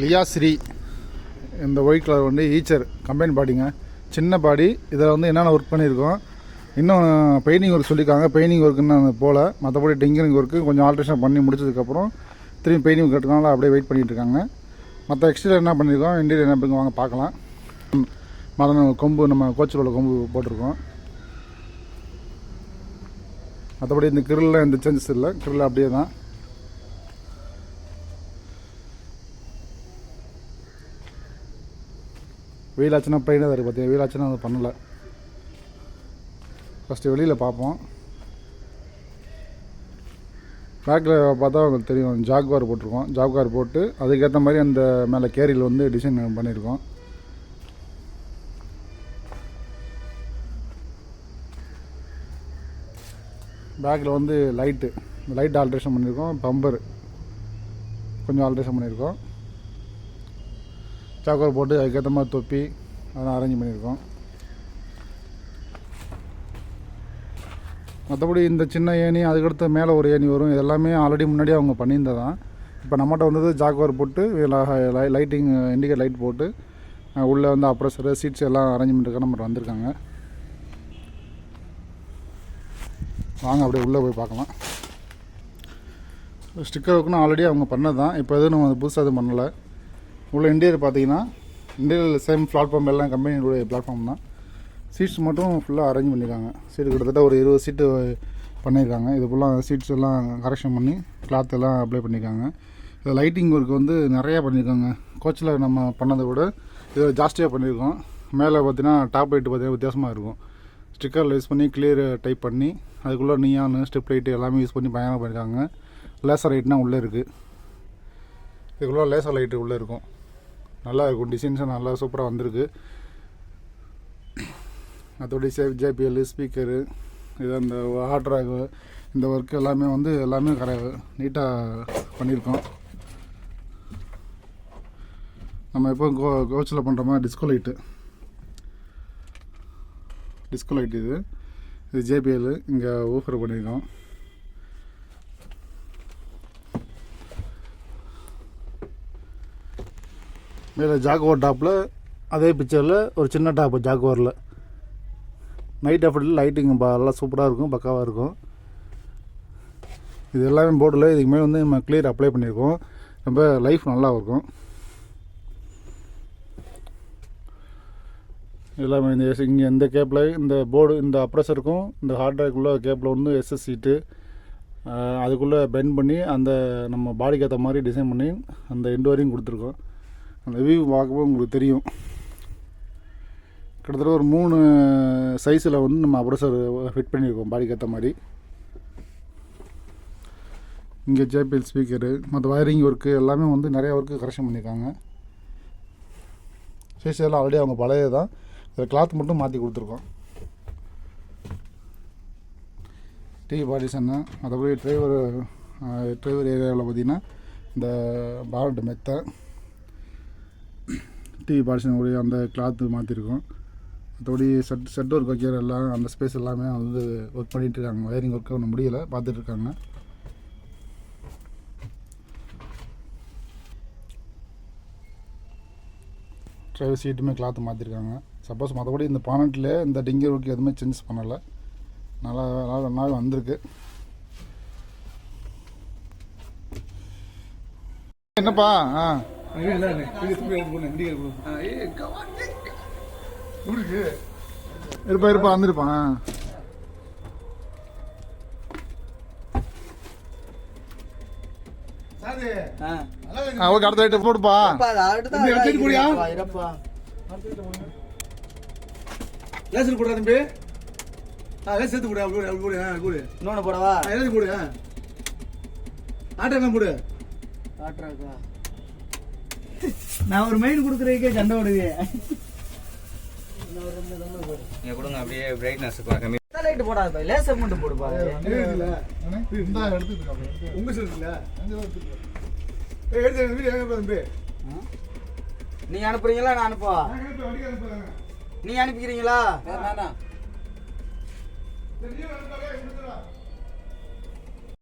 லியாஸ்ரீ இந்த white colour வந்து Eicher combine பாடிங்க. சின்ன பாடி இதில் வந்து என்னென்ன ஒர்க் பண்ணியிருக்கோம்? இன்னும் பெயிண்டிங் ஒர்க் சொல்லியிருக்காங்க. பெயிண்டிங் ஒர்க்குன்னு இன்னும் போகல மற்றபடி டிங்கரிங் ஒர்க்கு கொஞ்சம் ஆல்ட்ரேஷன் பண்ணி முடிச்சதுக்கப்புறம் திரும்பி பெயிண்டிங் கட்டுறதுனால அப்படியே வெயிட் பண்ணிகிட்டு இருக்காங்க மற்ற எக்ஸ்டீரியர் என்ன பண்ணியிருக்கோம்? இன்டீரியர் என்ன பண்ணி வாங்க பார்க்கலாம். மதன கொம்பு நம்ம கோச்சில் உள்ள கொம்பு போட்டிருக்கோம். மற்றபடி இந்த கிரில்லாம் எந்த சேஞ்சஸ் இல்லை. கிரில் அப்படியே தான். வெயிலாச்சுன்னா பெயினாக தான் இருக்குது பார்த்தீங்க வெயில் அது பண்ணலை. ஃபஸ்ட்டு வெளியில் பார்ப்போம். பேக்கில் பார்த்தா உங்களுக்கு தெரியும். ஜாக்வார் போட்டிருக்கோம். ஜாக்வார் போட்டு அதுக்கேற்ற மாதிரி அந்த மேலே கேரியில் வந்து டிசைன் பண்ணியிருக்கோம். பேக்கில் வந்து லைட்டு லைட் ஆல்ட்ரேஷன் பண்ணியிருக்கோம். பம்பர் கொஞ்சம் ஆல்ட்ரேஷன் பண்ணியிருக்கோம். சாக்கோர் போட்டு அதுக்கேற்ற மாதிரி தொப்பி அதெல்லாம் அரேஞ்ச் பண்ணியிருக்கோம். மற்றபடி இந்த சின்ன ஏணி அதுக்கடுத்து மேலே ஒரு ஏணி வரும். இதெல்லாமே ஆல்ரெடி முன்னாடியே அவங்க பண்ணியிருந்ததான் இப்போ நம்மகிட்ட வந்தது ஜாக்வார் போட்டு லைட்டிங் இண்டிகேட் லைட் போட்டு உள்ளே வந்து அப்ரஸரு சீட்ஸ் எல்லாம் அரேஞ்ச்மெண்ட்டுக்காக நம்ம வந்திருக்காங்க. வாங்க அப்படியே உள்ளே போய் பார்க்கலாம். ஸ்டிக்கர் ஒர்க்குன்னு ஆல்ரெடி அவங்க பண்ணது தான் இப்போ எதுவும் நம்ம புதுசாக எதுவும் பண்ணலை. உள்ள இன்டீரியர் பார்த்தீங்கன்னா இன்டீரியர் சேம் பிளாட்ஃபார்ம் எல்லாம் கம்பெனியுடைய பிளாட்ஃபார்ம் தான். சீட்ஸ் மட்டும் ஃபுல்லாக அரேஞ்ச் பண்ணியிருக்காங்க சீட்டு கிட்டத்தட்ட ஒரு இருபது சீட்டு பண்ணியிருக்காங்க இது ஃபுல்லாக சீட்ஸ் எல்லாம் கரெக்ஷன் பண்ணி கிளாத் எல்லாம் அப்ளை பண்ணியிருக்காங்க இதில் லைட்டிங் ஒர்க் வந்து நிறையா பண்ணியிருக்காங்க கோச்சில் நம்ம பண்ணதை விட இதில் ஜாஸ்தியாக பண்ணியிருக்கோம் மேலே பார்த்தீங்கன்னா டாப் லைட்டு பார்த்தீங்கன்னா வித்தியாசமாக இருக்கும். ஸ்டிக்கர் யூஸ் பண்ணி கிளியர் டைப் பண்ணி அதுக்குள்ளே நியான் ஸ்டெப் லைட்டு எல்லாமே யூஸ் பண்ணி பயங்கரமாக பண்ணியிருக்காங்க லேசர் லைட்னா உள்ளே இருக்குது இதுக்குள்ளே லேசர் லைட்டு உள்ளே இருக்கும். நல்லா இருக்கும். டிசைன்ஸும் நல்லா சூப்பராக வந்திருக்கு. மற்றபடி சேஃப் ஜேபிஎல் ஸ்பீக்கரு இது அந்த ஹார்ட் ட்ராக் இந்த ஒர்க் எல்லாமே வந்து எல்லாமே கர நீட்டாக பண்ணியிருக்கோம். நம்ம எப்போ கோ கோச்சில் பண்ணுற மாதிரி டிஸ்கோ லைட்டு டிஸ்கோ லைட் இது. இது ஜேபிஎல் இங்கே ஊஃபர் பண்ணியிருக்கோம். மேலே ஜாகுவார் டாப்பில் அதே பிக்சரில் ஒரு சின்ன டாப்பு ஜாகுவாரில். நைட் எஃபர்ட்டில் லைட்டிங் நல்லா சூப்பராக இருக்கும் பக்காவாக இருக்கும். இது எல்லாமே போர்டில் இதுக்கு மேலே வந்து நம்ம கிளியர் அப்ளை பண்ணியிருக்கோம் ரொம்ப லைஃப் நல்லா இருக்கும். எல்லாமே இந்த இங்கே இந்த கேப்பில் இந்த போர்டு இந்த அப்ரஸருக்கும் இந்த ஹார்ட் ட்ரைவ்க்குள்ளே கேப்பில் வந்து எஸ்எஸ் சீட்டு அதுக்குள்ளே பெண்ட் பண்ணி அந்த நம்ம பாடிக்கு ஏற்ற மாதிரி டிசைன் பண்ணி அந்த எண்டு வரையும் கொடுத்துருக்கோம். அந்த வியூ பார்க்கும்போது உங்களுக்கு தெரியும். கிட்டத்தட்ட ஒரு மூணு சைஸில் வந்து நம்ம அப்ரஸர் ஃபிட் பண்ணியிருக்கோம். பாடிக்கு ஏற்ற மாதிரி. இங்கே ஜேபிஎல் ஸ்பீக்கரு மற்ற வயரிங் ஒர்க்கு எல்லாமே வந்து நிறையா ஒர்க்கு கரெக்ஷன் பண்ணியிருக்காங்க. சைஸ் எல்லாம் ஆல்ரெடி அவங்க பழைய தான் இதில் கிளாத் மட்டும் மாற்றி கொடுத்துருக்கோம். டிவி பார்ட்டிஷன்னு மற்றபடி டிரைவர் டிரைவர் ஏரியாவில் பார்த்தீங்கன்னா இந்த பாரட் மெத்தை டிவி பார்ட்டிஷன் உடைய அந்த கிளாத்து மாற்றிருக்கோம் மற்றபடி செட் செட் ஒர்க் வைக்கிற எல்லாம் அந்த ஸ்பேஸ் எல்லாமே வந்து ஒர்க் பண்ணிகிட்டு இருக்காங்க. வயரிங் ஒர்க் ஒன்றும் முடியலை. பார்த்துட்டு இருக்காங்க. டிரைவர் சீட்டுமே கிளாத்து மாற்றிருக்காங்க சப்போஸ் மற்றபடி இந்த பானட்டில் இந்த டிங்கர் ஒர்க் எதுவுமே சேஞ்சஸ் பண்ணலை. நல்லா நல்லா நல்லாவே வந்திருக்கு. என்னப்பா? ஆ. இருப்பா இருப்பா வந்திருப்பான் ஓகே அடுத்த ரைட்டு போடுப்பா. லேசர் போடுறா தம்பி. ஆ லேசர் எடுத்து அப்படி போடு ஆ போடு இன்னொன்னு போடவா? போடு ஆட்டோ நான் ஒரு மெயின் கொடுக்குறதுக்கே சண்டை ஓடுது இங்க கொடுங்க அப்படியே பிரைட்னஸ் கம்மி லைட் போடாத லேசர் மட்டும் போடுப்பா. இல்ல. இந்தா எடுத்துட்டு உங்க சார் இல்ல. ஏய் எடுத்து வீடியோ எங்க தம்பி நீ அனுப்புறீங்களா நான் அனுப்பவா? நீ அனுப்பிக்கிறீங்களா? சரி நீ அனுப்புறேன்